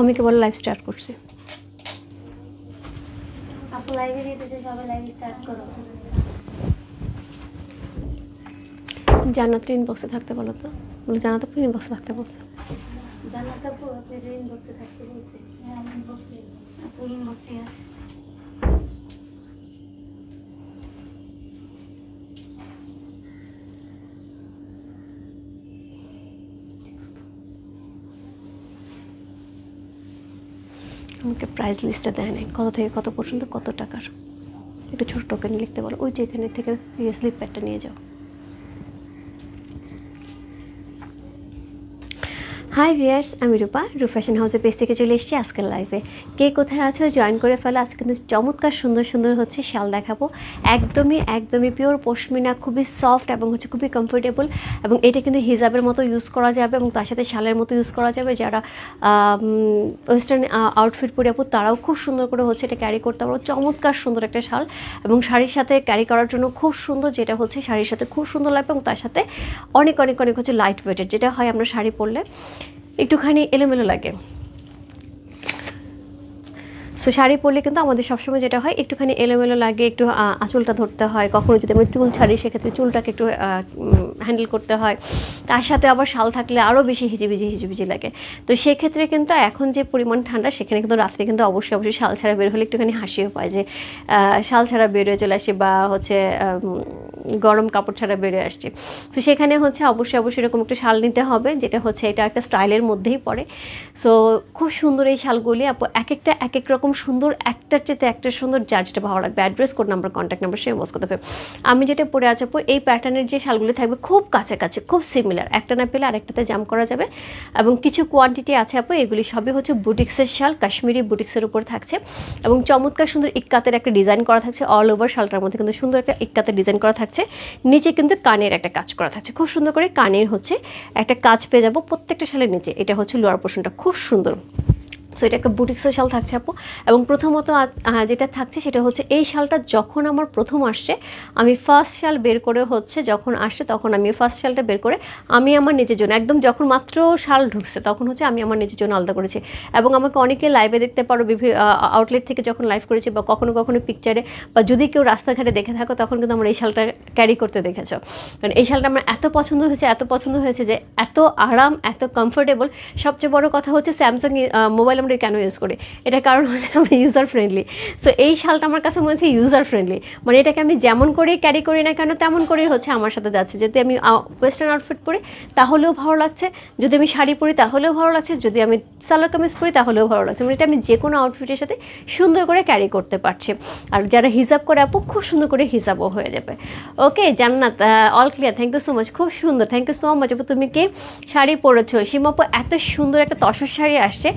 অমিকে বলে live start করছে। জান্নাত ইনবক্সে থাকতে বলো তো। বলে জান্নাত আপু ইনবক্সে থাকতে বলছে। আপু আপনি ইনবক্সে থাকতে বলছে হ্যাঁ ইনবক্সে ইনবক্সে আছে। আমাকে প্রাইস লিস্টটা দেয় নাই। কত থেকে কত পর্যন্ত কত টাকার? একটু ছোট টোকেন লিখতে বলো। ওই যে এখানে থেকে স্লিপ প্যাডটা নিয়ে যাও। হাই ভিয়ার্স আমি রূপা রূপ ফ্যাশন হাউসের পেজ থেকে চলে এসেছি আজকের লাইফে কে কোথায় আছো জয়েন করে ফেলো। আজকে কিন্তু চমৎকার সুন্দর সুন্দর হচ্ছে শাল দেখাবো। একদমই একদমই পিওর পশমিনা, খুবই সফট এবং হচ্ছে খুবই কমফোর্টেবল এবং এটা কিন্তু হিজাবের মতো ইউজ করা যাবে এবং তার সাথে শালের মতো ইউজ করা যাবে যারা ওয়েস্টার্ন আউটফিট পরে আপু তারাও খুব সুন্দর করে হচ্ছে এটা ক্যারি করতে পারো। চমৎকার সুন্দর একটা শাল এবং শাড়ির সাথে ক্যারি করার জন্য খুব সুন্দর যেটা হচ্ছে শাড়ির সাথে খুব সুন্দর লাগবে এবং তার সাথে অনেক অনেক অনেক হচ্ছে লাইট ওয়েটের যেটা হয় আমরা শাড়ি পরলে। একটুখানি এলোমেলো লাগে। সো শাড়ি পরলে কিন্তু আমাদের সবসময় যেটা হয়, একটুখানি এলোমেলো লাগে, একটু আঁচলটা ধরতে হয়। কখনো যদি আমরা চুল ছাড়ি, সেক্ষেত্রে চুলটাকে একটু হ্যান্ডেল করতে হয়। তার সাথে আবার শাল থাকলে আরও বেশি হিজিবিজি হিজিবিজি লাগে। তো সেক্ষেত্রে কিন্তু এখন যে পরিমাণ ঠান্ডা, সেখানে কিন্তু রাত্রে কিন্তু অবশ্যই অবশ্যই শাল ছাড়া বের হলে একটুখানি হাসিও পায় যে শাল ছাড়া বেরোয় চলে আসছে বা হচ্ছে গরম কাপড় ছাড়া বেড়ে আসছে। তো সেখানে হচ্ছে অবশ্যই অবশ্যই এরকম একটা শাল নিতে হবে, যেটা হচ্ছে এটা একটা স্টাইলের মধ্যেই পড়ে। সো খুব সুন্দর এই শালগুলি। আপু এক একটা এক এক রকম সুন্দর, একটার চেতে একটা সুন্দর যেটা ভালো লাগবে। Address code number contact number সে ইউজ করতে হবে। আমি যেটা পরে আছে আপু, এই প্যাটার্নের যে শালগুলি থাকবে খুব কাছাকাছি, খুব সিমিলার একটা না পেলে আরেকটাতে জাম করা যাবে। এবং কিছু কোয়ান্টিটি আছে আপু, এগুলি সবই হচ্ছে বুটিক্সের শাল, কাশ্মীরি বুটিক্সের উপর থাকছে। এবং চমৎকার সুন্দর ইক্কাতের একটা ডিজাইন করা থাকছে অল ওভার শালটার মধ্যে। কিন্তু সুন্দর একটা ইক্কাতের ডিজাইন করা থাকছে নিচে কিন্তু কানের একটা কাজ করা থাকছে। খুব সুন্দর করে কানের হচ্ছে একটা কাজ পেয়ে যাব প্রত্যেকটা শালের নিচে। এটা হচ্ছে লোয়ার পোর্শনটা। খুব সুন্দর। সো এটা একটা বুটিক্সের শাল থাকছে আপু। এবং প্রথমত যেটা থাকছে সেটা হচ্ছে এই শালটা যখন আমার প্রথম আসছে, আমি ফার্স্ট শাল বের করে হচ্ছে যখন আসছে তখন আমি ফার্স্ট শালটা বের করে আমি আমার নিজের জন্য, একদম যখন মাত্র শাল ঢুকছে তখন হচ্ছে আমি আমার নিজের জন্য আলাদা করেছি। এবং আমাকে অনেকে লাইভে দেখতে পারো বিভিন্ন আউটলেট থেকে যখন লাইভ করেছি বা কখনো কখনো পিকচারে বা যদি কেউ রাস্তাঘাটে দেখে থাকো তখন কিন্তু আমরা এই শালটা ক্যারি করতে দেখেছ। কারণ এই শালটা আমার এত পছন্দ হয়েছে, এত পছন্দ হয়েছে যে এত আরাম, এত কমফোর্টেবল সবচেয়ে বড় কথা হচ্ছে স্যামসাং মোবাইল আমরা কেন ইউজ করি? এটা কারণ হচ্ছে আমি ইউজার ফ্রেন্ডলি সো এই শালটা আমার কাছে মনে হচ্ছে ইউজার ফ্রেন্ডলি মানে এটাকে আমি যেমন করে ক্যারি করি না কেন, তেমন করেই হচ্ছে আমার সাথে যাচ্ছে। যদি আমি ওয়েস্টার্ন আউটফিট পরি, তাহলেও ভালো লাগছে। যদি আমি শাড়ি পরি, তাহলেও ভালো লাগছে। যদি আমি সালোয়ার কামিজ পরি, তাহলেও ভালো লাগছে। মানে এটা আমি যে কোনো আউটফিটের সাথে সুন্দর করে ক্যারি করতে পারছি। আর যারা হিসাব করে, আপু, খুব সুন্দর করে হিসাবও হয়ে যাবে। Okay Jannat all clear thank you so much খুব সুন্দর। থ্যাংক ইউ সো মাচ আপু। তুমি কি শাড়ি পরেছো? সীমাপু এত সুন্দর একটা তসর শাড়ি আসছে।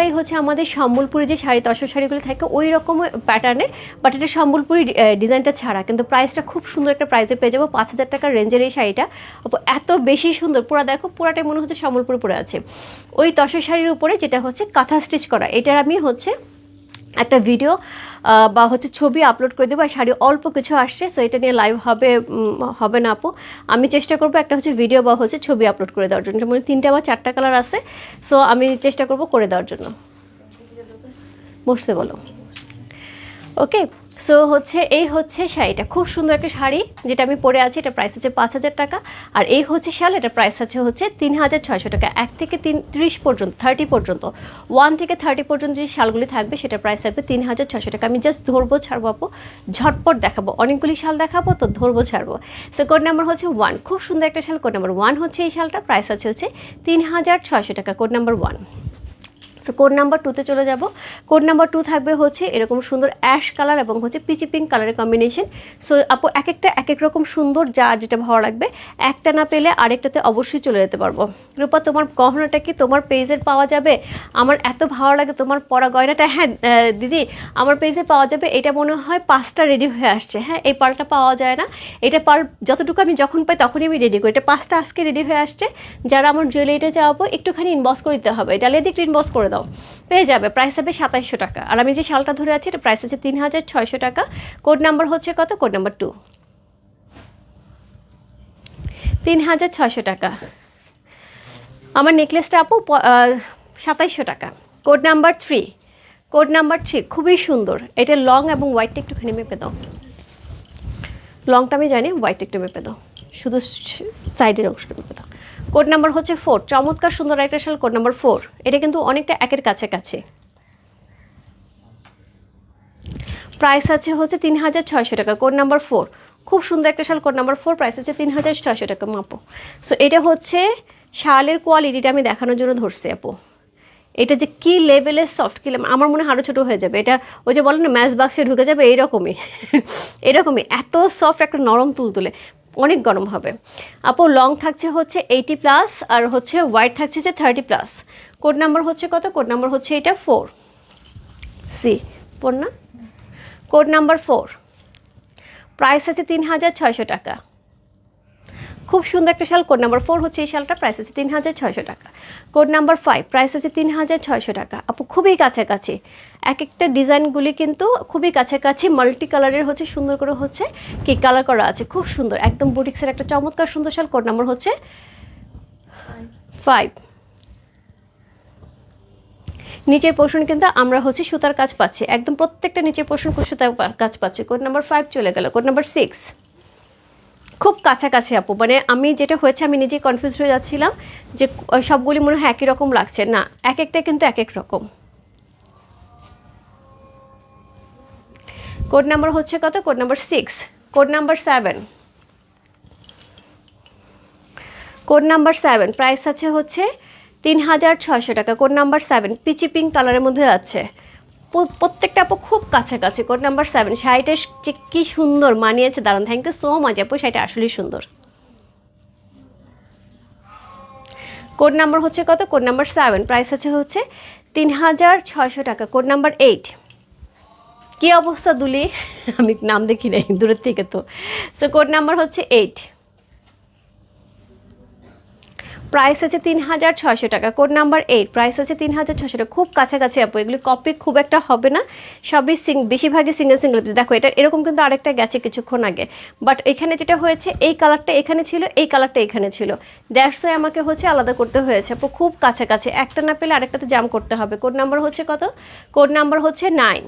পুরাটাই হচ্ছে আমাদের সম্বলপুরি যে শাড়ি, তসর শাড়িগুলো থাকে, ওই রকম প্যাটার্নের বাট এটা সম্বলপুরি ডিজাইনটা ছাড়া। কিন্তু প্রাইসটা খুব সুন্দর একটা প্রাইসে পেয়ে যাব, পাঁচ হাজার টাকার রেঞ্জের এই শাড়িটা। এত বেশি সুন্দর, পুরা দেখো, পুরাটাই মনে হচ্ছে সম্বলপুরি পরে আছে। ওই তসর শাড়ির উপরে যেটা হচ্ছে কাঁথা স্টিচ করা, এটার আমি হচ্ছে একটা ভিডিও বা হচ্ছে ছবি আপলোড করে দেবো, আর শাড়ি অল্প কিছু আসছে সো এটা নিয়ে লাইভ হবে হবে না আপু। আমি চেষ্টা করব একটা হচ্ছে ভিডিও বা হচ্ছে ছবি আপলোড করে দেওয়ার জন্য। মানে তিনটা বা চারটা কালার আছে সো আমি চেষ্টা করব করে দেওয়ার জন্য। বসতে বলো। ওকে সো হচ্ছে, এই হচ্ছে শাড়িটা। খুব সুন্দর একটা শাড়ি, যেটা আমি পরে আছি, এটা প্রাইস হচ্ছে পাঁচ হাজার টাকা। আর এই হচ্ছে শাল, এটা প্রাইস আছে হচ্ছে তিন হাজার ছয়শো টাকা। এক থেকে তিন, ত্রিশ পর্যন্ত থার্টি পর্যন্ত। ওয়ান থেকে থার্টি পর্যন্ত যে শালগুলি থাকবে, সেটা প্রাইস থাকবে তিন হাজার ছয়শো টাকা। আমি জাস্ট ধরবো, ছাড়বো, আপু, ঝটপট দেখাবো। অনেকগুলি শাল দেখাবো, তো ধরবো, ছাড়বো। সো কোড নাম্বার হচ্ছে ওয়ান খুব সুন্দর একটা শাল কোড নাম্বার ওয়ান হচ্ছে এই শালটা প্রাইস আছে হচ্ছে তিন হাজার ছয়শো টাকা code number one so code number টুতে চলে যাব। কোড নাম্বার টু থাকবে হচ্ছে এরকম সুন্দর অ্যাশ কালার এবং হচ্ছে পিচি পিঙ্ক কালারের কম্বিনেশন সো আপু এক একটা এক এক রকম সুন্দর যা যেটা ভালো লাগবে, একটা না পেলে আরেকটাতে অবশ্যই চলে যেতে পারব। রূপা, তোমার গহনাটা কি তোমার পেজের পাওয়া যাবে? আমার এত ভালো লাগে তোমার পরা গয়নাটা। হ্যাঁ দিদি, আমার পেজে পাওয়া যাবে, এটা মনে হয় পাঁচটা রেডি হয়ে আসছে। হ্যাঁ এই পালটা পাওয়া যায় না। এটা পাল যতটুকু আমি যখন পাই তখনই আমি রেডি করি। এটা পাঁচটা আজকে রেডি হয়ে আসছে। যারা আমার জুয়েলারিটা চাওয়াবো একটুখানি ইনবক্স করে দিতে হবে। এটা লেদিক ইনবক্স করে দাও। পেয়ে যাবে প্রাইস হবে সাতাইশশো টাকা। আর আমি যে শালটা ধরে আছি, এটা প্রাইস আছে তিন হাজার ছয়শো টাকা। কোড নাম্বার হচ্ছে কত? কোড নাম্বার টু তিন হাজার ছয়শো টাকা। আমার নেকলেসটা আপু সাতাইশশো টাকা। Code number three code number three খুবই সুন্দর। এটা লং এবং হোয়াইটটা একটুখানি মেপে দাও। লংটা আমি জানি হোয়াইটটা একটু মেপে দাও। শুধু সাইডের অংশটা মেপে দাও কোড নাম্বার হচ্ছে ফোর চমৎকার সুন্দর একটা শাল কোড নাম্বার ফোর এটা কিন্তু অনেকটা একের কাছাকাছি। প্রাইস আছে হচ্ছে তিন হাজার ছয়শো টাকা কোড নাম্বার ফোর খুব সুন্দর একটা শাল কোড নাম্বার ফোর প্রাইস আছে তিন হাজার ছয়শো টাকা, মাপো। সো এটা হচ্ছে শালের কোয়ালিটিটা আমি দেখানোর জন্য ধরছি, আপু। এটা যে কী লেভেলের সফট কি আমার মনে হয় আরও ছোটো হয়ে যাবে। এটা ওই যে বলেন না ম্যাচ বাক্সে ঢুকে যাবে, এইরকমই। এরকমই এত সফট একটা নরম তুলতুলে অনেক গরম হবে। আপু লং থাকছে হচ্ছে এইটি প্লাস আর হচ্ছে হোয়াইট থাকছে যে থার্টি প্লাস কোড নাম্বার হচ্ছে কত? কোড নাম্বার হচ্ছে এটা ফোর সি ফোর না কোড নাম্বার ফোর প্রাইস আছে তিন হাজার ছয়শো টাকা। খুব সুন্দর একটা শাল কোড নাম্বার ফোর হচ্ছে এই শালটা প্রাইস আছে তিন হাজার ছয়শো টাকা। কোড নাম্বার ফাইভ প্রাইস আছে তিন হাজার ছয়শো টাকা। আপু, খুবই কাছাকাছি। এক একটা ডিজাইনগুলি কিন্তু খুবই কাছাকাছি মাল্টি কালারের হচ্ছে, সুন্দর করে হচ্ছে, কি কালার করা আছে, খুব সুন্দর। একদম বুটিক্সের একটা চমৎকার সুন্দর শাল কোড নাম্বার হচ্ছে ফাইভ নিচের পোর্শন কিন্তু আমরা হচ্ছে সুতার কাজ পাচ্ছি। একদম প্রত্যেকটা নিচের পোর্শন খুব সুতার কাজ পাচ্ছি। কোড নাম্বার ফাইভ চলে গেল কোড নাম্বার সিক্স খুব কাছাকাছি আপু। মানে আমি যেটা হয়েছে, আমি নিজেই কনফিউজ হয়ে যাচ্ছিলাম যে সবগুলি মনে হয় একই রকম লাগছে। না, এক একটা কিন্তু এক এক রকম। কোড নাম্বার হচ্ছে কত? Code number six code number seven code number seven price আছে হচ্ছে তিন হাজার ছয়শো টাকা। Code number seven peachy pink কালারের মধ্যে আছে। প্রত্যেকটা আপু খুব কাছাকাছি। কোড নাম্বার সেভেন শাড়িটা যে কী সুন্দর মানিয়েছে, দারুণ। থ্যাংক ইউ সো মাচ আপু, শাড়িটা আসলেই সুন্দর। কোড নাম্বার হচ্ছে কত? কোড নাম্বার সেভেন প্রাইস আছে হচ্ছে তিন হাজার ছয়শো টাকা। কোড নাম্বার এইট কী অবস্থা দুলি? আমি নাম দেখি নাই, দূরের থেকে তো। সো কোড নাম্বার হচ্ছে এইট প্রাইস আছে তিন হাজার ছয়শো টাকা। কোড নাম্বার এইট প্রাইস আছে তিন হাজার ছশো টাকা। খুব কাছাকাছি আপু, এগুলি কপি খুব একটা হবে না। সবই সিং বেশিরভাগই সিঙ্গেল সিঙ্গেল দেখো, এটা এরকম কিন্তু আরেকটা গেছে কিছুক্ষণ আগে। বাট এখানে যেটা হয়েছে, এই কালারটা এখানে ছিল, এই কালারটা এখানে ছিল। দেড়শো আমাকে হচ্ছে আলাদা করতে হয়েছে আপু, খুব কাছাকাছি। একটা না পেলে আরেকটাতে জাম করতে হবে। কোড নাম্বার হচ্ছে কত? কোড নাম্বার হচ্ছে নাইন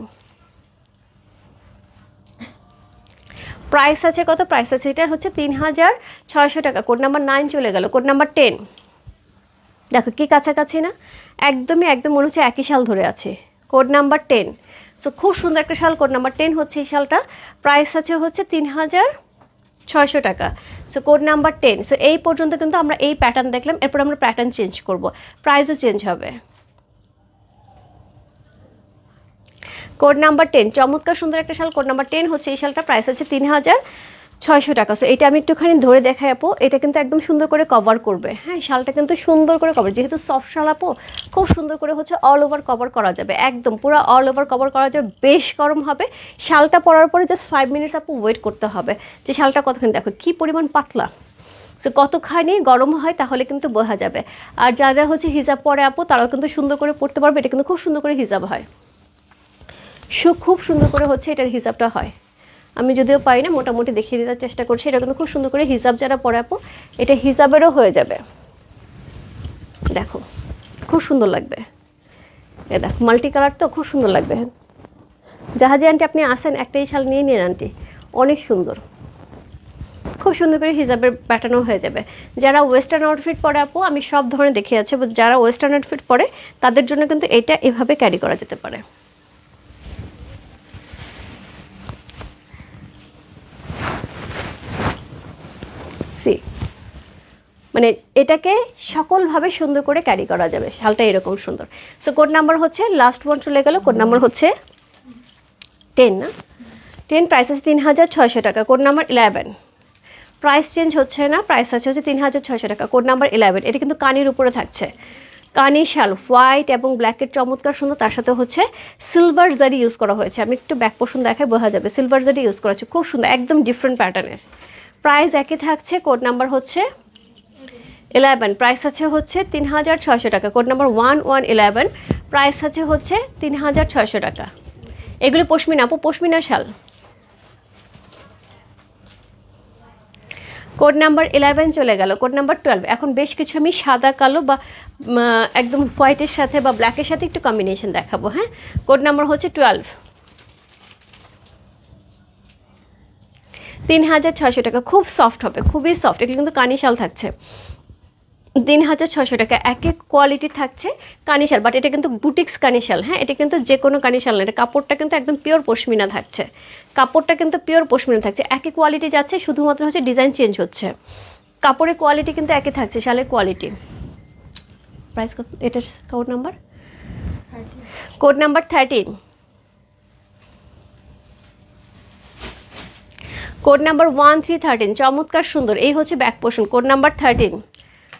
প্রাইস আছে কত? প্রাইস আছে এটার হচ্ছে তিন হাজার ছয়শো টাকা। কোড নাম্বার নাইন চলে গেল। কোড নাম্বার টেন দেখো, কি কাছাকাছি না? একদমই, একদম মনে হচ্ছে একই শাল ধরে আছে। কোড নাম্বার টেন সো খুব সুন্দর একটা শাল। কোড নাম্বার টেন হচ্ছে এই শালটা। প্রাইস আছে হচ্ছে তিন হাজার ছয়শো টাকা। So code number ten so এই পর্যন্ত কিন্তু আমরা এই প্যাটার্ন দেখলাম। এরপর আমরা প্যাটার্ন চেঞ্জ করব। প্রাইসও চেঞ্জ হবে। কোড নাম্বার টেন, চমৎকার সুন্দর একটা শাল, কোড নাম্বার টেন হচ্ছে এই শালটা প্রাইস আছে তিন হাজার ছয়শো টাকা। সো এটা আমি একটুখানি ধরে দেখাই আপু, এটা কিন্তু একদম সুন্দর করে কভার করবে। হ্যাঁ শালটা কিন্তু সুন্দর করে কভার যেহেতু সফট শাল আপু, খুব সুন্দর করে হচ্ছে অল ওভার কভার করা যাবে, একদম পুরো অল ওভার কভার করা যাবে, বেশ গরম হবে। শালটা পরার পরে জাস্ট ফাইভ মিনিটস আপু ওয়েট করতে হবে। যে শালটা কতখানি, দেখো কী পরিমাণ পাতলা। সো কতখানি গরম হয় তাহলে কিন্তু বোঝা যাবে। আর যারা হচ্ছে হিজাব পরে আপু, তারাও কিন্তু সুন্দর করে পড়তে পারবে, এটা কিন্তু খুব সুন্দর করে হিজাব হয়। সু খুব সুন্দর করে হচ্ছে এটার হিসাবটা হয়। আমি যদিও পাই না, মোটামুটি দেখিয়ে দেওয়ার চেষ্টা করছি, এটা কিন্তু খুব সুন্দর করে হিসাব যারা পড়াবো, এটা হিসাবেরও হয়ে যাবে। দেখো, খুব সুন্দর লাগবে। এ দেখো মাল্টি কালার তো খুব সুন্দর লাগবে। জাহাজি আন্টি, আপনি আসেন, একটাই শাল নিয়ে নিন আন্টি। অনেক সুন্দর। খুব সুন্দর করে হিসাবের প্যাটার্নও হয়ে যাবে। যারা ওয়েস্টার্ন আউটফিট পরে আপু আমি সব ধরনের দেখে আছে যারা ওয়েস্টার্ন আউটফিট পরে, তাদের জন্য কিন্তু এটা এভাবে ক্যারি করা যেতে পারে। মানে এটাকে সকলভাবে সুন্দর করে ক্যারি করা যাবে। শালটা এরকম সুন্দর। সো কোড নাম্বার হচ্ছে লাস্ট ওয়ান চলে গেল কোড নাম্বার হচ্ছে টেন না? টেন প্রাইস আছে তিন হাজার ছয়শো টাকা code number eleven price change হচ্ছে না প্রাইস আছে হচ্ছে তিন হাজার ছয়শো টাকা কোড নাম্বার ইলেভেন এটা কিন্তু কানির উপরে থাকছে। কানি শাল হোয়াইট এবং ব্ল্যাকের চমৎকার সুন্দর, তার সাথে হচ্ছে সিলভার জারি ইউজ করা হয়েছে। আমি একটু ব্যাক পোর্শন দেখাই, বোঝা যাবে। সিলভার জারি ইউজ করা হচ্ছে খুব সুন্দর, একদম ডিফারেন্ট প্যাটার্নের প্রাইস একই থাকছে কোড নাম্বার হচ্ছে ইলেভেন প্রাইস আছে হচ্ছে তিন হাজার ছয়শো টাকা। Code number one one eleven price আছে হচ্ছে তিন হাজার ছয়শো টাকা। এগুলো পশমিনা, আপু, পশমিনা শাল। কোড নাম্বার ইলেভেন চলে গেল। কোড নাম্বার টুয়েলভ এখন বেশ কিছু আমি সাদা, কালো বা একদম হোয়াইটের সাথে বা ব্ল্যাকের সাথে একটু কম্বিনেশন দেখাবো হ্যাঁ? কোড নাম্বার হচ্ছে টুয়েলভ তিন হাজার ছয়শো টাকা, খুব সফট হবে, খুবই সফট এগুলো কিন্তু কানি শাল থাকছে। তিন হাজার ছশো টাকা। এক এক কোয়ালিটি থাকছে কানিশাল বাট এটা কিন্তু বুটিক্স কানিশাল হ্যাঁ? এটা কিন্তু যে কোনো কানিশাল না, এটা কাপড়টা কিন্তু একদম পিওর পশমিনা থাকছে। কাপড়টা কিন্তু পিওর পশমিনা থাকছে। একই কোয়ালিটি যাচ্ছে, শুধুমাত্র হচ্ছে ডিজাইন চেঞ্জ হচ্ছে। কাপড়ের কোয়ালিটি কিন্তু একই থাকছে, শালের কোয়ালিটি প্রাইস এটার code number code number thirteen code number one three thirteen চমৎকার সুন্দর। এই হচ্ছে back portion code number thirteen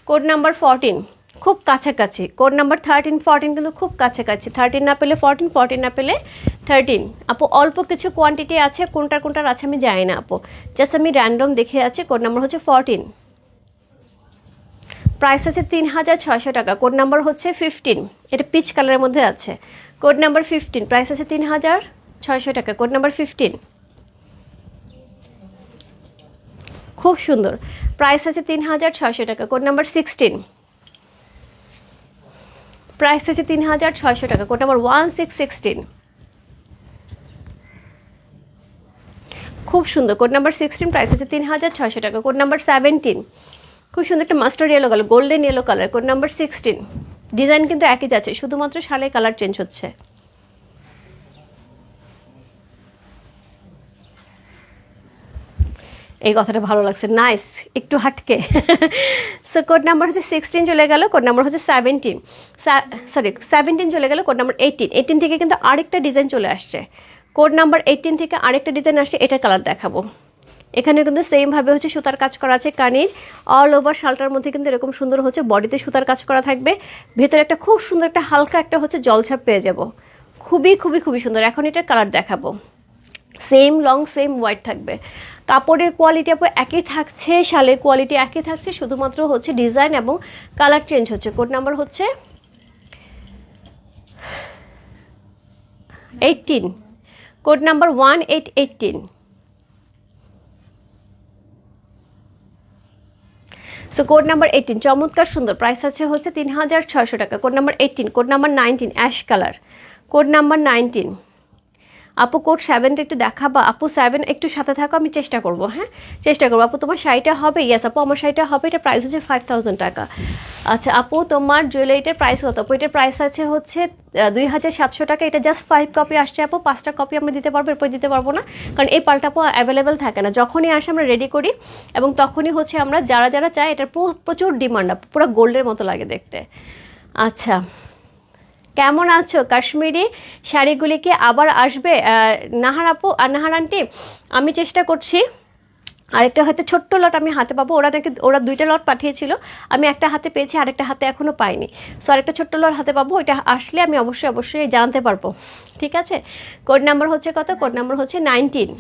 code number fourteen খুব কাছাকাছি। কোড নাম্বার থার্টিন ফোরটিন কিন্তু খুব কাছাকাছি। থার্টিন না পেলে ফোরটিন ফোরটিন না পেলে থার্টিন আপু, অল্প কিছু কোয়ান্টিটি আছে, কোনটার কোনটার আছে আমি জানি না, আপু। জাস্ট আমি র্যান্ডম দেখে আছে, কোড নাম্বার হচ্ছে ফোরটিন প্রাইস আছে তিন হাজার ছয়শো টাকা, কোড নাম্বার হচ্ছে ফিফটিন এটা পিচ কালারের মধ্যে আছে। কোড নাম্বার ফিফটিন প্রাইস আছে তিন হাজার ছয়শো টাকা, কোড নাম্বার ফিফটিন খুব সুন্দর। প্রাইস আছে তিন হাজার ছয়শো টাকা কোড নাম্বার সিক্সটিন প্রাইস আছে তিন হাজার ছয়শো টাকা code number one six sixteen খুব সুন্দর কোড নাম্বার সিক্সটিন প্রাইস আছে তিন হাজার ছয়শো টাকা কোড নাম্বার সেভেন্টিন খুব সুন্দর একটা mustard yellow colour golden yellow colour code number sixteen design কিন্তু একই যাচ্ছে, শুধুমাত্র শালে কালার চেঞ্জ হচ্ছে। এই কথাটা ভালো লাগছে। নাইস একটু হাটকে। সো কোড নাম্বার হচ্ছে সিক্সটিন চলে গেল কোড নাম্বার হচ্ছে সেভেন্টিন সরি সেভেন্টিন চলে গেল কোড নাম্বার এইটিন এইটিন থেকে কিন্তু আরেকটা ডিজাইন চলে আসছে। কোড নাম্বার এইটিন থেকে আরেকটা ডিজাইন আসছে, এটার কালার দেখাবো। এখানে কিন্তু সেমভাবে হচ্ছে সুতার কাজ করা আছে, কানির। অল ওভার শালটার মধ্যে কিন্তু এরকম সুন্দর হচ্ছে বডিতে সুতার কাজ করা থাকবে। ভেতরে একটা খুব সুন্দর একটা হালকা একটা হচ্ছে জলছাপ পেয়ে যাব। খুবই খুবই খুবই সুন্দর। এখন এটার কালার দেখাবো। সেম লং সেম হোয়াইট থাকবে। কাপড়ের কোয়ালিটি আপু একই থাকছে, শালের কোয়ালিটি একই থাকছে, শুধুমাত্র হচ্ছে ডিজাইন এবং কালার চেঞ্জ হচ্ছে। কোড নাম্বার হচ্ছে eighteen code number one eight eighteen so code number eighteen চমৎকার সুন্দর। প্রাইস আছে হচ্ছে তিন হাজার ছয়শো টাকা। Code number eighteen code number nineteen ash colour code number nineteen আপু কোড সেভেনটা একটু দেখাবা। আপু সেভেন একটু সাথে থাকো, আমি চেষ্টা করব হ্যাঁ? চেষ্টা করব। আপু, তোমার শাড়িটা হবে? ইয়াস আপু, আমার শাড়িটা হবে। এটা প্রাইস হচ্ছে ফাইভ থাউজেন্ড টাকা। আচ্ছা আপু, তোমার জুয়েলারিটার প্রাইস কত? আপু, এটার প্রাইস আছে হচ্ছে দুই হাজার সাতশো টাকা। এটা জাস্ট ফাইভ কপি আসছে, আপু। পাঁচটা কপি আমরা দিতে পারব, এরপর দিতে পারব না। কারণ এই পাল্টা আপু অ্যাভেলেবেল থাকে না। যখনই আসে, আমরা রেডি করি এবং তখনই হচ্ছে আমরা, যারা যারা চাই এটার প্রচুর ডিমান্ড আপু। পুরো গোল্ডের মতো লাগে দেখতে। আচ্ছা। কেমন আছো? কাশ্মীরি শাড়িগুলি কি আবার আসবে? নাহার আপু আর নাহার আন্টি, আমি চেষ্টা করছি। আরেকটা হয়তো ছোট্ট লট আমি হাতে পাবো। ওরা নাকি, ওরা দুইটা লট পাঠিয়েছিল। আমি একটা হাতে পেয়েছি, আরেকটা হাতে এখনও পাইনি। সো আরেকটা ছোট্ট লট হাতে পাবো। ওইটা আসলে আমি অবশ্যই অবশ্যই জানতে পারব। ঠিক আছে? কোড নাম্বার হচ্ছে কত? কোড নাম্বার হচ্ছে নাইনটিন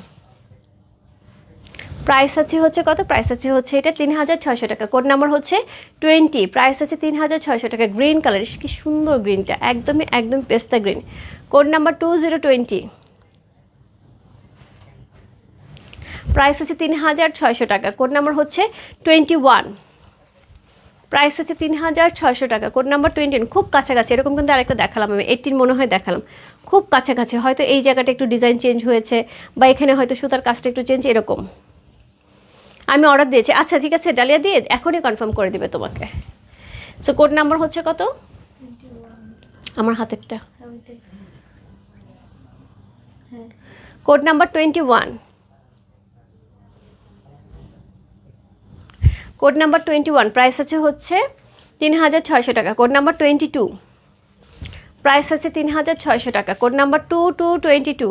প্রাইস আছে হচ্ছে কত? প্রাইস আছে হচ্ছে এটা তিন হাজার ছয়শো টাকা। কোড নাম্বার হচ্ছে টোয়েন্টি প্রাইস আছে তিন হাজার ছয়শো টাকা। গ্রিন কালার কি সুন্দর গ্রিনটা একদমই, একদম পেস্তা green code number two zero twenty price আছে তিন হাজার ছয়শো টাকা। কোড নাম্বার হচ্ছে টোয়েন্টি ওয়ান প্রাইস আছে তিন হাজার ছয়শো টাকা। কোড নাম্বার টোয়েন্টি খুব কাছাকাছি। এরকম কিন্তু আরেকটা দেখালাম আমি। এইটিন মনে হয় দেখালাম। খুব কাছাকাছি। হয়তো এই জায়গাটা একটু ডিজাইন চেঞ্জ হয়েছে বা এখানে হয়তো সুতার কাজটা একটু চেঞ্জ এরকম। আমি অর্ডার দিয়েছি। আচ্ছা ঠিক আছে ডালিয়া দিয়ে এখনই কনফার্ম করে দিবে তোমাকে। সো কোড নাম্বার হচ্ছে কত? আমার হাতেরটা। Code number twenty one code number twenty one price আছে হচ্ছে তিন হাজার ছয়শো টাকা। Code number twenty two price আছে তিন হাজার ছয়শো টাকা। Code number two two twenty two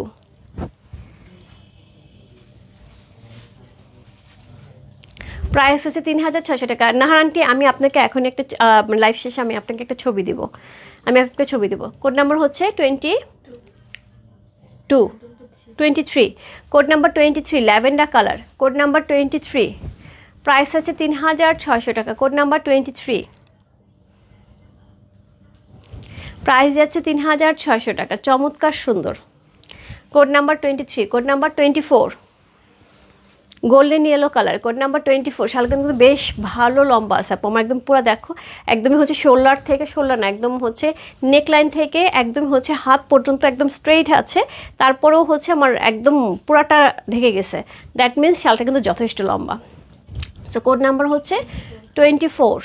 price আছে তিন হাজার ছয়শো টাকা। নাহারানটি আমি আপনাকে এখন একটা লাইভ শেষে আমি আপনাকে একটা ছবি দিব। আমি আপনাকে ছবি দিব। কোড নাম্বার হচ্ছে twenty two twenty three code number twenty three lavender colour code number twenty three price আছে তিন হাজার ছয়শো টাকা। Code number twenty three price যাচ্ছে তিন হাজার ছয়শো টাকা। চমৎকার সুন্দর। Code number twenty three code number twenty four golden yellow colour code number twenty four শাল কিন্তু বেশ ভালো লম্বা আছে। আপু একদম পুরো দেখো, একদমই হচ্ছে শোল্ডার থেকে শোল্ডার না, একদম হচ্ছে নেকলাইন থেকে একদম হচ্ছে হাত পর্যন্ত একদম স্ট্রেইট আছে। তারপরেও হচ্ছে আমার একদম পুরাটা ঢেকে গেছে। দ্যাট মিন্স শালটা কিন্তু যথেষ্ট লম্বা। সো কোড নাম্বার হচ্ছে টোয়েন্টি ফোর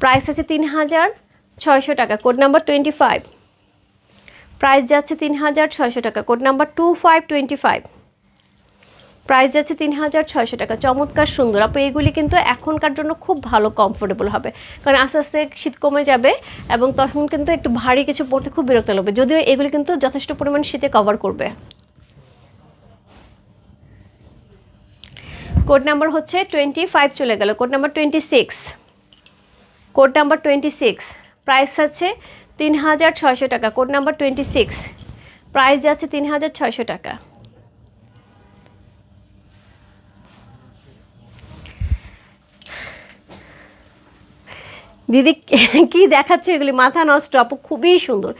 প্রাইস আছে তিন হাজার ছয়শো টাকা code number twenty five price যাচ্ছে তিন হাজার ছয়শো টাকা code number two five twenty five price যাচ্ছে তিন হাজার ছয়শো টাকা। চমৎকার সুন্দর। আপু এইগুলি কিন্তু এখনকার জন্য খুব ভালো কমফোর্টেবল হবে। কারণ আস্তে আস্তে শীত কমে যাবে এবং তখন কিন্তু একটু ভারী কিছু পড়তে খুব বিরক্ত লাগবে। যদিও এগুলি কিন্তু যথেষ্ট পরিমাণ শীতে কভার করবে। কোড নাম্বার হচ্ছে টোয়েন্টি ফাইভ চলে গেল। Code number twenty six code number twenty six price আছে তিন হাজার ছয়শো টাকা। Code number twenty six price যাচ্ছে তিন হাজার ছয়শো টাকা। দিদি, কি দেখাচ্ছে এগুলি? মাথা নষ্ট, আপু, খুবই সুন্দর।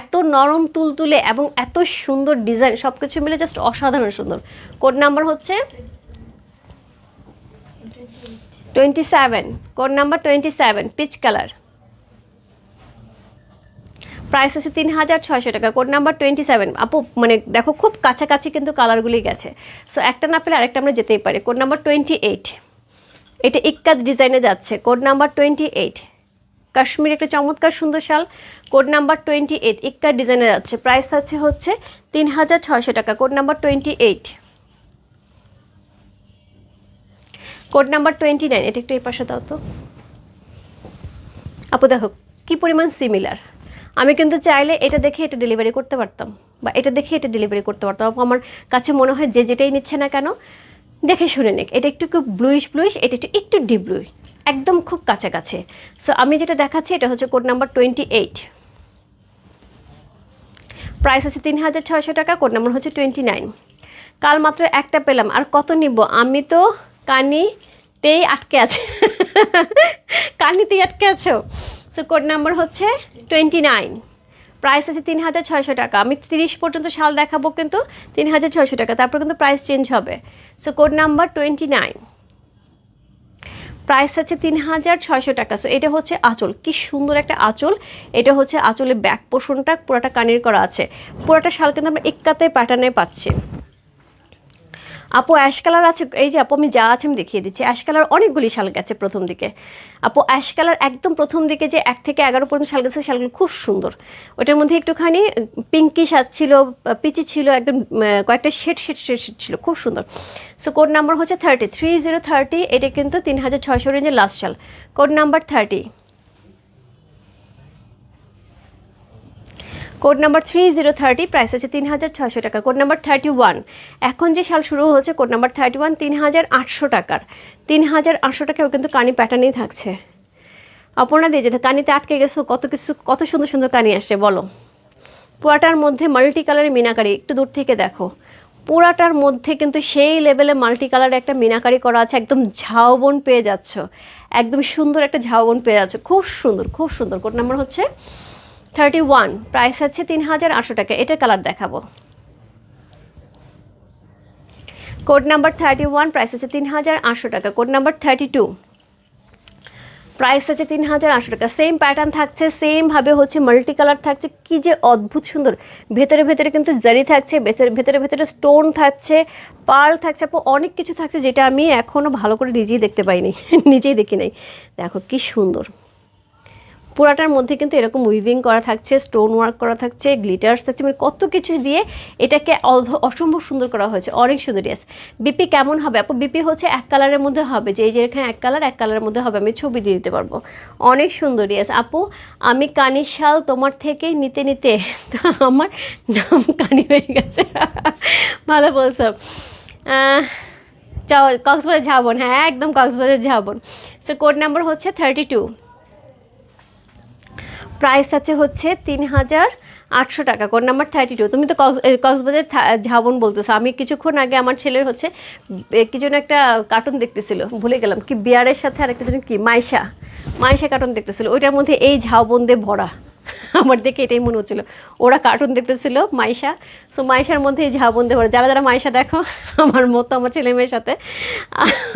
এত নরম তুলতুলে এবং এত সুন্দর ডিজাইন সব কিছু মিলে জাস্ট অসাধারণ সুন্দর। কোড নাম্বার হচ্ছে? Twenty seven code number twenty seven peach colour price আছে তিন হাজার ছয়শো টাকা। কোড নাম্বার টোয়েন্টি সেভেন আপু মানে দেখো, খুব কাছাকাছি কিন্তু কালারগুলি গেছে। সো একটা না পেলে আরেকটা আমরা যেতেই পারি। কোড নাম্বার টোয়েন্টি এইট এটা ইক্কাত ডিজাইনে যাচ্ছে। Code number twenty eight Kashmir একটা চমৎকার সুন্দর শাল, code number twenty eight ikat ডিজাইনের আছে প্রাইস আছে হচ্ছে তিন হাজার ছয়শো টাকা, code number twenty eight code number twenty nine এটা একটু এই পাশে দাও তো। আপু, দেখো, কী পরিমাণ সিমিলার আমি কিন্তু চাইলে এটা দেখে এটা ডেলিভারি করতে পারতাম, বা এটা দেখে এটা ডেলিভারি করতে পারতাম। আমার কাছে মনে হয় যে যেটাই নিচ্ছে না কেন দেখে শুনে নিক। এটা একটু খুব ব্লুইশ ব্লুইশ এটা একটু একটু ডিপ ব্লুই একদম খুব কাছাকাছি। সো আমি যেটা দেখাচ্ছি, এটা হচ্ছে code number twenty eight price আছে তিন হাজার ছয়শো টাকা কোড নাম্বার হচ্ছে টোয়েন্টি নাইন কাল মাত্র একটা পেলাম, আর কত নিব? আমি তো কানিতেই আটকে আছে। কানিতেই আটকে আছো। সো কোড নাম্বার হচ্ছে টোয়েন্টি নাইন প্রাইস আছে তিন হাজার ছয়শো টাকা। আমি তিরিশ পর্যন্ত শাল দেখাবো কিন্তু তিন হাজার ছয়শো টাকা। তারপর কিন্তু প্রাইস চেঞ্জ হবে। So code number twenty nine price আছে তিন হাজার ছয়শো টাকা। সো এটা হচ্ছে আঁচল। কি সুন্দর একটা আঁচল। এটা হচ্ছে আঁচলের ব্যাক পোর্শনটা পুরোটা কানের করা আছে। পুরোটা শাল কিন্তু আমরা একাতে প্যাটার্নে পাচ্ছি। আপু অ্যাশ কালার আছে, এই যে আপু, আমি যা আছে আমি দেখিয়ে দিচ্ছি। অ্যাশ কালার অনেকগুলি শাল গেছে প্রথম দিকে। আপু অ্যাশ কালার একদম প্রথম দিকে যে এক থেকে এগারো পর্যন্ত শাল গেছে, শালগুলো খুব সুন্দর। ওটার মধ্যে একটুখানি পিঙ্কি শাদ ছিল, পিচি ছিল, একদম কয়েকটা শেড শেড শেড শেড ছিল, খুব সুন্দর। সো কোড নাম্বার হচ্ছে থার্টি থ্রি জিরো থার্টি এটা কিন্তু তিন হাজার ছয়শো রেঞ্জের লাস্ট শাল। Code number thirty code number three zero thirty price আছে তিন হাজার ছশো টাকা। কোড নাম্বার থার্টি ওয়ান এখন যে শাল শুরু হচ্ছে কোড নাম্বার থার্টি ওয়ান তিন হাজার আটশো টাকার। তিন হাজার আটশো টাকাও কিন্তু কানি প্যাটার্নেই থাকছে। আপনারা দিয়ে যেতে, কানিতে আটকে গেছো, কত কিছু, কত সুন্দর সুন্দর কানি আসছে, বলো। পুরাটার মধ্যে মাল্টি কালারের মিনাকারি, একটু দূর থেকে দেখো। পুরাটার মধ্যে কিন্তু সেই লেভেলে মাল্টি কালারের একটা মিনাকারি করা আছে, একদম ঝাউবন পেয়ে যাচ্ছ। একদম সুন্দর একটা ঝাউবন পেয়ে যাচ্ছে। খুব সুন্দর খুব সুন্দর। কোড নাম্বার হচ্ছে থার্টি ওয়ান প্রাইস আছে তিন হাজার আটশো টাকা। এটার কালার দেখাবো। Code number thirty one price আছে তিন হাজার আটশো টাকা। Code number thirty two price আছে তিন হাজার আটশো টাকা। সেম প্যাটার্ন থাকছে সেমভাবে হচ্ছে মাল্টি কালার থাকছে। কি যে অদ্ভুত সুন্দর। ভেতরে ভেতরে কিন্তু জারি থাকছে, ভেতরে ভেতরে ভেতরে স্টোন থাকছে পার্ল থাকছে। আপু, অনেক কিছু থাকছে যেটা আমি এখনও ভালো করে নিজেই দেখতে পাইনি, নিজেই দেখি নাই। দেখো কি সুন্দর। পুরাটার মধ্যে কিন্তু এরকম উইভিং করা থাকছে স্টোন ওয়ার্ক করা থাকছে গ্লিটার্স থাকছে মানে কত কিছু দিয়ে এটাকে অসম্ভব সুন্দর করা হয়েছে। অনেক সুন্দর ইয়াস বিপি কেমন হবে? আপু বিপি হচ্ছে এক কালারের মধ্যে হবে, যে এই যে এখানে এক কালার এক কালারের মধ্যে হবে, আমি ছবি দিয়ে দিতে পারব। অনেক সুন্দর ইয়াস আপু, আমি কানির শাল তোমার থেকেই নিতে নিতে আমার নাম কানি হয়ে গেছে। ভালো বলছো। কক্সবাজার ঝাবন হ্যাঁ একদম কক্সবাজার ঝাবন। সো কোড নাম্বার হচ্ছে থার্টি টু প্রাইস আছে হচ্ছে তিন হাজার আটশো টাকা। কোন নাম্বার থার্টি টু তুমি তো কক্সবাজার ঝাবন বলতেছো। আমি কিছুক্ষণ আগে আমার ছেলের হচ্ছে কি যেন একটা কার্টুন দেখতেছিল। ভুলে গেলাম। কি, বিয়ারের সাথে আর একটা যেন কি? মাইশা। মাইশা কার্টুন দেখতেছিল। ওইটার মধ্যে এই ঝাউবন দিয়ে ভরা। আমার দেখে এটাই মনে হচ্ছিল। ওরা কার্টুন দেখতেছিল মাইশা। সো মাইশার মধ্যে এই ঝাবন দেবো যারা যারা মাইশা দেখো, আমার মতো আমার ছেলে মেয়ের সাথে,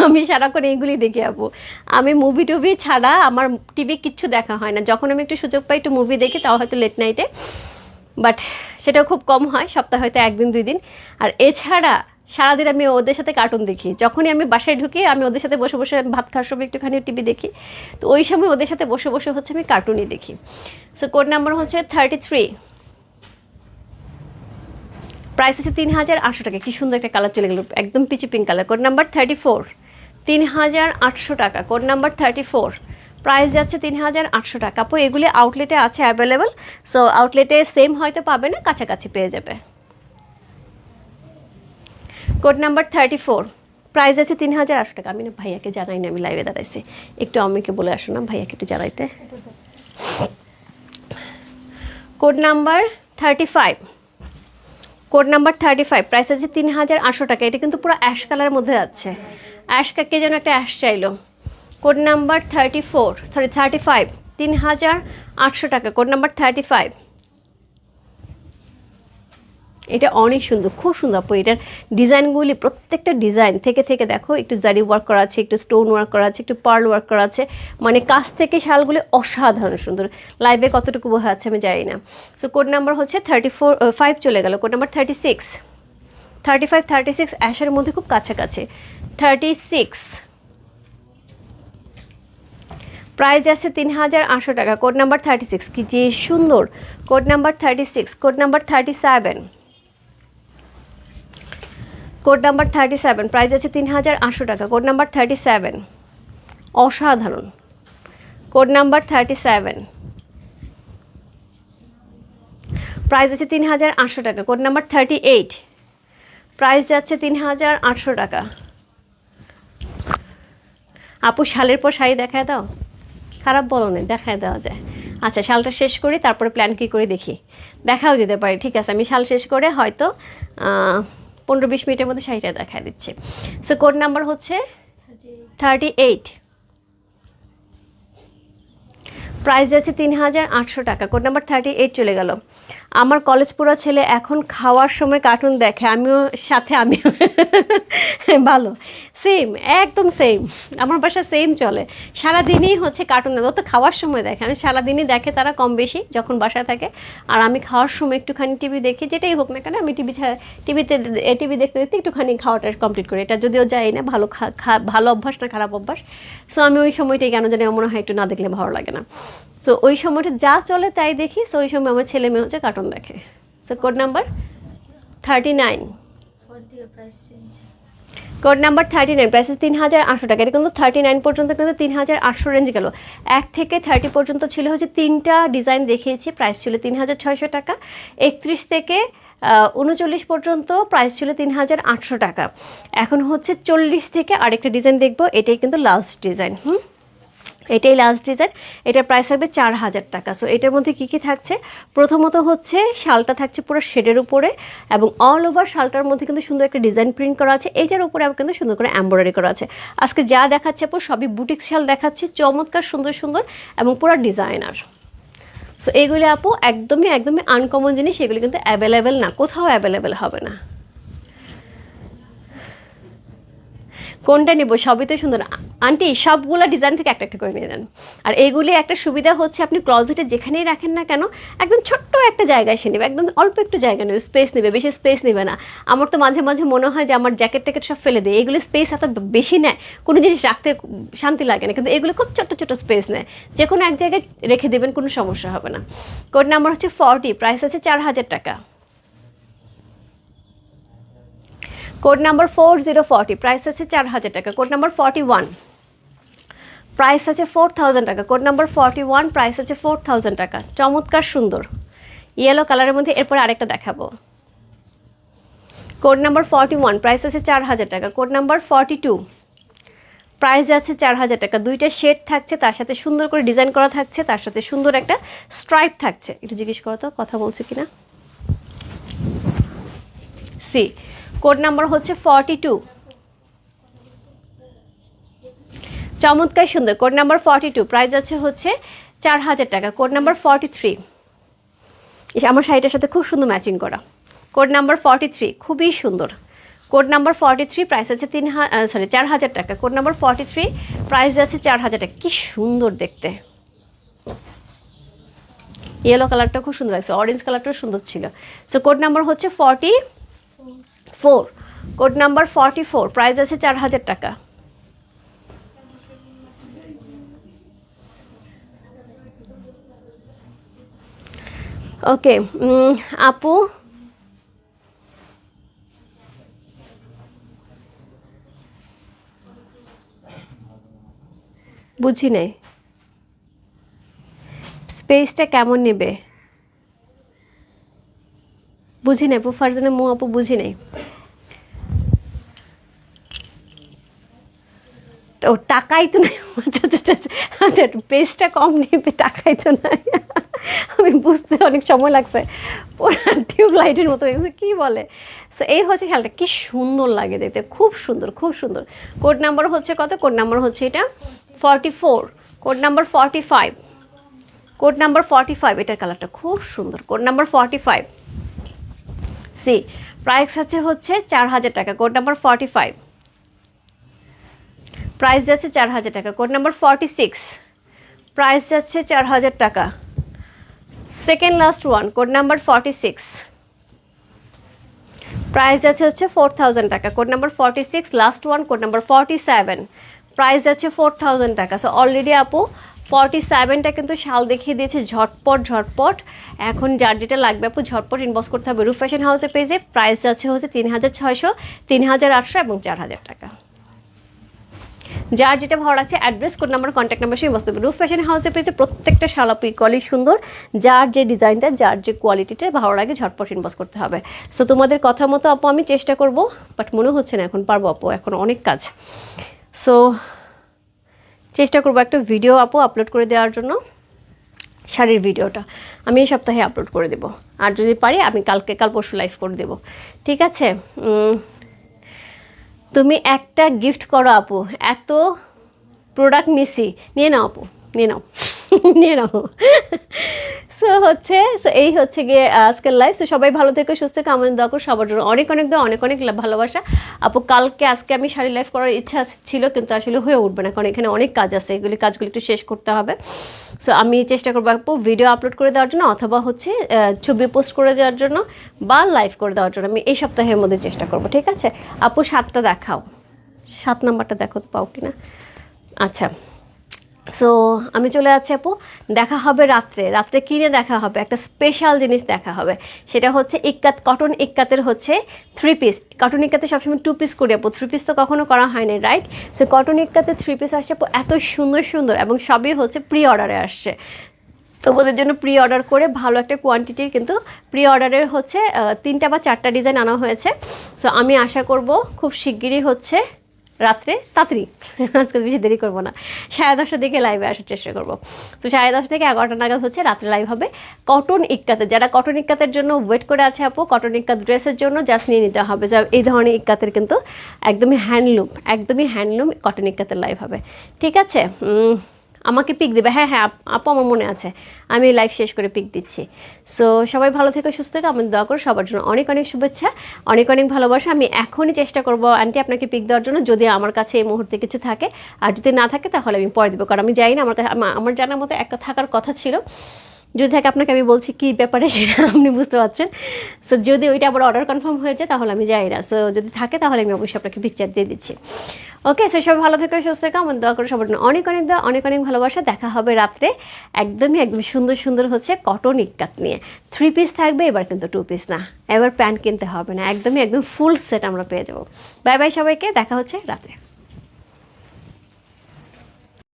আমি সারাক্ষণ এইগুলি দেখে আপু আমি মুভি টুভি ছাড়া আমার টিভি কিচ্ছু দেখা হয় না। যখন আমি একটু সুযোগ পাই একটু মুভি দেখি, তাও হয়তো লেট নাইটে বাট সেটাও খুব কম হয়, সপ্তাহে হয়তো একদিন, দুই দিন। আর এছাড়া সারাদিন আমি ওদের সাথে কার্টুন দেখি। যখনই আমি বাসায় ঢুকি, আমি ওদের সাথে বসে বসে ভাত খাওয়ার সময় একটুখানি টিভি দেখি। তো ওই সময় ওদের সাথে বসে বসে হচ্ছে আমি কার্টুনই দেখি। সো কোড নাম্বার হচ্ছে থার্টি থ্রি প্রাইস আছে তিন হাজার আটশো টাকা। কী সুন্দর একটা কালার চলে গেল। একদম peachy pink colour code number thirty four তিন হাজার আটশো টাকা। Code number thirty four price যাচ্ছে তিন হাজার আটশো টাকা। আপু, এগুলি আউটলেটে আছে অ্যাভেলেবেল সো আউটলেটে সেম হয়তো পাবে না, কাছাকাছি পেয়ে যাবে। Code number thirty four price আছে তিন হাজার আটশো টাকা। আমি না ভাইয়াকে জানাই না আমি লাইভে দাঁড়াইছি। একটু আমিকে বলে আসো না, ভাইয়াকে একটু জানাইতে। Code number thirty five code number thirty five price আছে তিন হাজার আটশো টাকা। এটা কিন্তু পুরো অ্যাশ কালারের মধ্যে আছে। অ্যাশ কে যেন একটা অ্যাশ চাইলো। Code number thirty four sorry thirty five তিন হাজার আটশো টাকা। কোড নাম্বার থার্টি ফাইভ এটা অনেক সুন্দর, খুব সুন্দর। আপু, এটার ডিজাইনগুলি প্রত্যেকটা ডিজাইন থেকে থেকে দেখো, একটু জারি ওয়ার্ক করা আছে, একটু স্টোন ওয়ার্ক করা আছে, একটু পার্ল ওয়ার্ক করা আছে। মানে কাছ থেকে শালগুলি অসাধারণ সুন্দর। লাইভে কতটুকু বোঝা আছে আমি জানি না। সো কোড নাম্বার হচ্ছে থার্টি ফোর ফাইভ চলে গেল। Code number thirty six thirty five thirty six অ্যাশের মধ্যে খুব কাছাকাছি। থার্টি সিক্স প্রাইস আছে তিন হাজার আটশো টাকা। কোড নাম্বার থার্টি সিক্স কি যে সুন্দর। Code number thirty six code number thirty seven code number thirty seven price আছে তিন হাজার আটশো টাকা কোড নাম্বার থার্টি সেভেন অসাধারণ। Code number thirty seven price আছে তিন হাজার আটশো টাকা code number thirty eight price যাচ্ছে তিন হাজার আটশো টাকা। আপু, শালের পর শাড়ি দেখায় দাও। খারাপ বলো না, দেখায় দেওয়া যায়। আচ্ছা শালটা শেষ করি, তারপরে প্ল্যান কী করে দেখি। দেখাও যেতে পারি, ঠিক আছে, আমি শাল শেষ করে হয়তো পনেরো বিশ মিনিটের মধ্যে শাড়িটা দেখা দিচ্ছে। সো কোড নাম্বার হচ্ছে থার্টি এইট প্রাইস আছে তিন হাজার আটশো টাকা। কোড নাম্বার থার্টি এইট চলে গেল। আমার কলেজ পড়া ছেলে এখন খাওয়ার সময় কার্টুন দেখে। আমিও সাথে, আমিও। ভালো। সেম একদম সেম আমার বাসা সেম চলে। সারাদিনই হচ্ছে কার্টুন ও তো খাওয়ার সময় দেখে। আমি সারাদিনই দেখে তারা কম বেশি যখন বাসায় থাকে। আর আমি খাওয়ার সময় একটুখানি টিভি দেখি, যেটাই হোক না কেন, আমি টিভি টিভিতে টিভি দেখতে দেখতে একটুখানি খাওয়াটা কমপ্লিট করি। এটা যদিও যাই না, ভালো ভালো অভ্যাস না, খারাপ অভ্যাস। সো আমি ওই সময়টাই কেন জানি মনে হয় একটু না দেখলে ভালো লাগে না। সো ওই সময়টা যা চলে তাই দেখি। সো ওই সময় আমার ছেলে মেয়ে হচ্ছে কার্টুন দেখে। So code number thirty nine code number thirty nine prices তিন হাজার আটশো টাকা এটা কিন্তু থার্টি নাইন পর্যন্ত কিন্তু তিন হাজার আটশো রেঞ্জ গেল। এক থেকে থার্টি পর্যন্ত ছিল হচ্ছে তিনটা ডিজাইন দেখিয়েছি প্রাইস ছিল তিন হাজার ছয়শো টাকা। একত্রিশ থেকে উনচল্লিশ পর্যন্ত প্রাইস ছিল তিন হাজার আটশো টাকা। এখন হচ্ছে চল্লিশ থেকে আরেকটা ডিজাইন দেখব, এটাই কিন্তু লাস্ট ডিজাইন হুম? এটাই লাস্ট ডিজাইন এটার প্রাইস থাকবে চার হাজার টাকা। সো এটার মধ্যে কী কী থাকছে? প্রথমত হচ্ছে, শালটা থাকছে পুরো শেডের উপরে এবং অল ওভার শালটার মধ্যে কিন্তু সুন্দর একটা ডিজাইন প্রিন্ট করা আছে। এটার উপরে আবার কিন্তু সুন্দর করে এম্ব্রয়ডারি করা আছে। আজকে যা দেখাচ্ছে আপু, সবই বুটিক শাল দেখাচ্ছে, চমৎকার, সুন্দর সুন্দর এবং পুরো ডিজাইনার সো এইগুলি আপু, একদমই একদমই আনকমন জিনিস, এগুলি কিন্তু অ্যাভেলেবেল না, কোথাও অ্যাভেলেবেল হবে না। কোনটা নিব সবই তো সুন্দর। আন্টি, সবগুলো ডিজাইন থেকে একটা একটা করে নিয়ে নেন। আর এইগুলি একটা সুবিধা হচ্ছে আপনি ক্লজেটে যেখানেই রাখেন না কেন, একদম ছোট্ট একটা জায়গায় এসে নেবে, একদম অল্প একটু জায়গা নেবে স্পেস নেবে, বেশি স্পেস নেবে না। আমার তো মাঝে মাঝে মনে হয় যে আমার জ্যাকেট ট্যাকেট সব ফেলে দেয়, এগুলো স্পেস এত বেশি নেয়, কোনো জিনিস রাখতে শান্তি লাগে না, কিন্তু এগুলো খুব ছোট্ট ছোট স্পেস নেয়। যে কোনো এক জায়গায় রেখে দেবেন, কোনো সমস্যা হবে না। কোড নাম্বার হচ্ছে ফর্টি প্রাইস আছে চার হাজার টাকা। Code number four zero forty price আছে চার হাজার টাকা। Code number forty one price আছে ফোর থাউজেন্ড টাকা। Code number forty one price আছে ফোর থাউজেন্ড টাকা। চমৎকার, সুন্দর। ইয়েলো কালারের মধ্যে এরপরে আরেকটা দেখাবো। Code number forty one price আছে চার হাজার টাকা। Code number forty two price আছে চার হাজার টাকা। দুইটা শেড থাকছে, তার সাথে সুন্দর করে ডিজাইন করা থাকছে, তার সাথে সুন্দর একটা স্ট্রাইপ থাকছে। একটু জিজ্ঞেস করো তো, কথা বলছে কিনা? সি কোড নাম্বার হচ্ছে ফর্টি টু। চমৎকার সুন্দর, code number forty two, price আছে হচ্ছে চার হাজার টাকা, কোড নাম্বার ফর্টি থ্রি। আমার শাড়িটার সাথে খুব সুন্দর ম্যাচিং করা। কোড নাম্বার ফর্টি থ্রি, খুবই সুন্দর। Code number forty three, price আছে তিন সরি চার হাজার টাকা। Code number forty three, price আছে চার হাজার টাকা। কী সুন্দর দেখতে। ইয়েলো কালারটা খুব সুন্দর লাগছে অরেঞ্জ কালারটাও সুন্দর ছিল। সো কোড নাম্বার হচ্ছে forty four. Code number forty four price আছে চার হাজার টাকা। ওকে আপু? বুঝি নাই। স্পেসটা কেমন নেবে? বুঝি নাই, আপু ফারজানা মু আপু বুঝি নাই। ও, টাকাই তো নাই। আচ্ছা পেজটা কম নেবে টাকাই তো নাই। আমি বুঝতে অনেক সময় লাগছে। পুরা টিউব লাইটের মতো হয়ে গেছে, কী বলে? সো এই হচ্ছে খেয়ালটা কি সুন্দর লাগে দেখতে। খুব সুন্দর খুব সুন্দর। কোড নাম্বার হচ্ছে কত? কোড নাম্বার হচ্ছে এটা forty four code number forty five code number forty five এটার কালারটা খুব সুন্দর। Code number forty five C price আছে হচ্ছে চার হাজার টাকা। Code number forty five price যাচ্ছে চার হাজার টাকা। Code number forty six. Price যাচ্ছে চার হাজার টাকা। Second last one, code number forty six. Price যাচ্ছে হচ্ছে ফোর থাউজেন্ড টাকা। Code number forty six, last one, code number forty seven. Price যাচ্ছে ফোর থাউজেন্ড টাকা। সো অলরেডি আপু, ফর্টি সেভেনটা কিন্তু শাল দেখিয়ে দিয়েছে ঝটপট ঝটপট। এখন যার যেটা লাগবে আপু, ঝটপট ইনবক্স করতে হবে। রুফ ফ্যাশন হাউসের পেজে প্রাইস যাচ্ছে হচ্ছে তিন হাজার ছয়শো, তিন হাজার আটশো এবং চার হাজার টাকা। যার যেটা ভালো লাগছে address code number contact number সেই বস্তু রুফ ফ্যাশন হাউসে পেয়েছে প্রত্যেকটা শালাপু ইকুয়ালি সুন্দর। যার যে ডিজাইনটা যার যে কোয়ালিটিটা ভালো লাগে ঝটপট ইনবক্স করতে হবে। সো তোমাদের কথা মতো আপু, আমি চেষ্টা করব বাট মনে হচ্ছে না এখন পারব আপু, এখন অনেক কাজ। সো চেষ্টা করব একটা ভিডিও আপু আপলোড করে দেওয়ার জন্য, শাড়ির ভিডিওটা আমি এই সপ্তাহে আপলোড করে দেব। আর যদি পারি, আমি কালকে, কাল পরশু লাইভ করে দেব। ঠিক আছে? তুমি একটা গিফট করো আপু এত প্রোডাক্ট নিছি নিয়ে নাও আপু। নিয়ে নাও। নিয়ে নাও। সো হচ্ছে সো এই হচ্ছে গিয়ে আজকের লাইফ তো সবাই ভালো থেকো, সুস্থ থেকো, আমাদের দোয়া করো, সবার জন্য অনেক অনেক দোয়া, অনেক অনেক ভালোবাসা। আপু, কালকে, আজকে আমি শাড়ি লাইফ করার ইচ্ছা ছিল, কিন্তু আসলে হয়ে উঠবে না, কারণ এখানে অনেক কাজ আছে, এগুলি কাজগুলি একটু শেষ করতে হবে। সো আমি চেষ্টা করব আপু ভিডিও আপলোড করে দেওয়ার জন্য, অথবা হচ্ছে ছবি পোস্ট করে দেওয়ার জন্য, বা লাইভ করে দেওয়ার জন্য, আমি এই সপ্তাহের মধ্যে চেষ্টা করব, ঠিক আছে? আপু, সাতটা দেখাও। সাত নাম্বারটা দেখো, পাও কিনা? আচ্ছা। সো আমি চলে যাচ্ছি আপু। দেখা হবে রাত্রে। রাত্রে কিনে দেখা হবে? একটা স্পেশাল জিনিস দেখা হবে। সেটা হচ্ছে ইক্কাত কটন ইক্কাতের হচ্ছে থ্রি পিস কটন ইক্কাতে সবসময় টু পিস করি আপু। থ্রি পিস তো কখনো করা হয়নি রাইট সো কটন ইক্কাতে থ্রি পিস আসছে আপু। এত সুন্দর সুন্দর এবং সবই হচ্ছে প্রি অর্ডারে আসছে। তোমাদের জন্য প্রি অর্ডার করে ভালো একটা কোয়ান্টিটির কিন্তু প্রি অর্ডারের হচ্ছে তিনটা বা চারটা ডিজাইন আনা হয়েছে। সো আমি আশা করব খুব শিগগিরই হচ্ছে রাত্রে? তাড়াতাড়ি। আজকে বেশি দেরি করব না। সাড়ে দশটার দিকে লাইভে আসার চেষ্টা করব। তো সাড়ে দশটা থেকে এগারোটা নাগাদ হচ্ছে রাত্রে লাইভ হবে কটন ইক্কাতে। যারা কটন ইক্কাতের জন্য ওয়েট করে আছে আপু কটন ইক্কাত ড্রেসের জন্য জাস্ট নিয়ে নিতে হবে। যা এই ধরনের ইক্কাতের কিন্তু একদমই হ্যান্ডলুম একদমই হ্যান্ডলুম কটন ইক্কাতের লাইভ হবে। ঠিক আছে? আমাকে পিক দেবে। হ্যাঁ হ্যাঁ আপ- আমার মনে আছে। আমি লাইভ শেষ করে পিক দিচ্ছি। সো সবাই ভালো থেকো, সুস্থ থেকো। আমাদের দোয়া করো, সবার জন্য অনেক অনেক শুভেচ্ছা, অনেক অনেক ভালোবাসা। আমি এখনই চেষ্টা করব আন্টি আপনাকে পিক দেওয়ার জন্য, যদি আমার কাছে এই মুহূর্তে কিছু থাকে। আর যদি না থাকে, তাহলে আমি পরে দেবো। কারণ আমি যাই না, আমার কাছে আমা- আমার জানার মতো একটা থাকার কথা ছিল। যদি থাকে আপনাকে আমি বলছি কী ব্যাপারে সেটা আপনি বুঝতে পারছেন। সো যদি ওইটা আবার অর্ডার কনফার্ম হয়ে যায়, তাহলে আমি যাই না। সো যদি থাকে, তাহলে আমি অবশ্যই আপনাকে পিকচার দিয়ে দিচ্ছি। ওকে সো সবাই ভালো থেকো, সুস্থ থেকো। আমার দোয়া করে সবার অনেক অনেক দোয়া, অনেক অনেক ভালোবাসা। দেখা হবে রাত্রে একদমই একদম সুন্দর সুন্দর হচ্ছে কটন ইক্কাত নিয়ে। থ্রি পিস থাকবে, এবার কিন্তু টু পিস না। এবার প্যান্ট কিনতে হবে না। একদমই একদম ফুল সেট আমরা পেয়ে যাব। বাই বাই সবাইকে। দেখা হচ্ছে রাত্রে।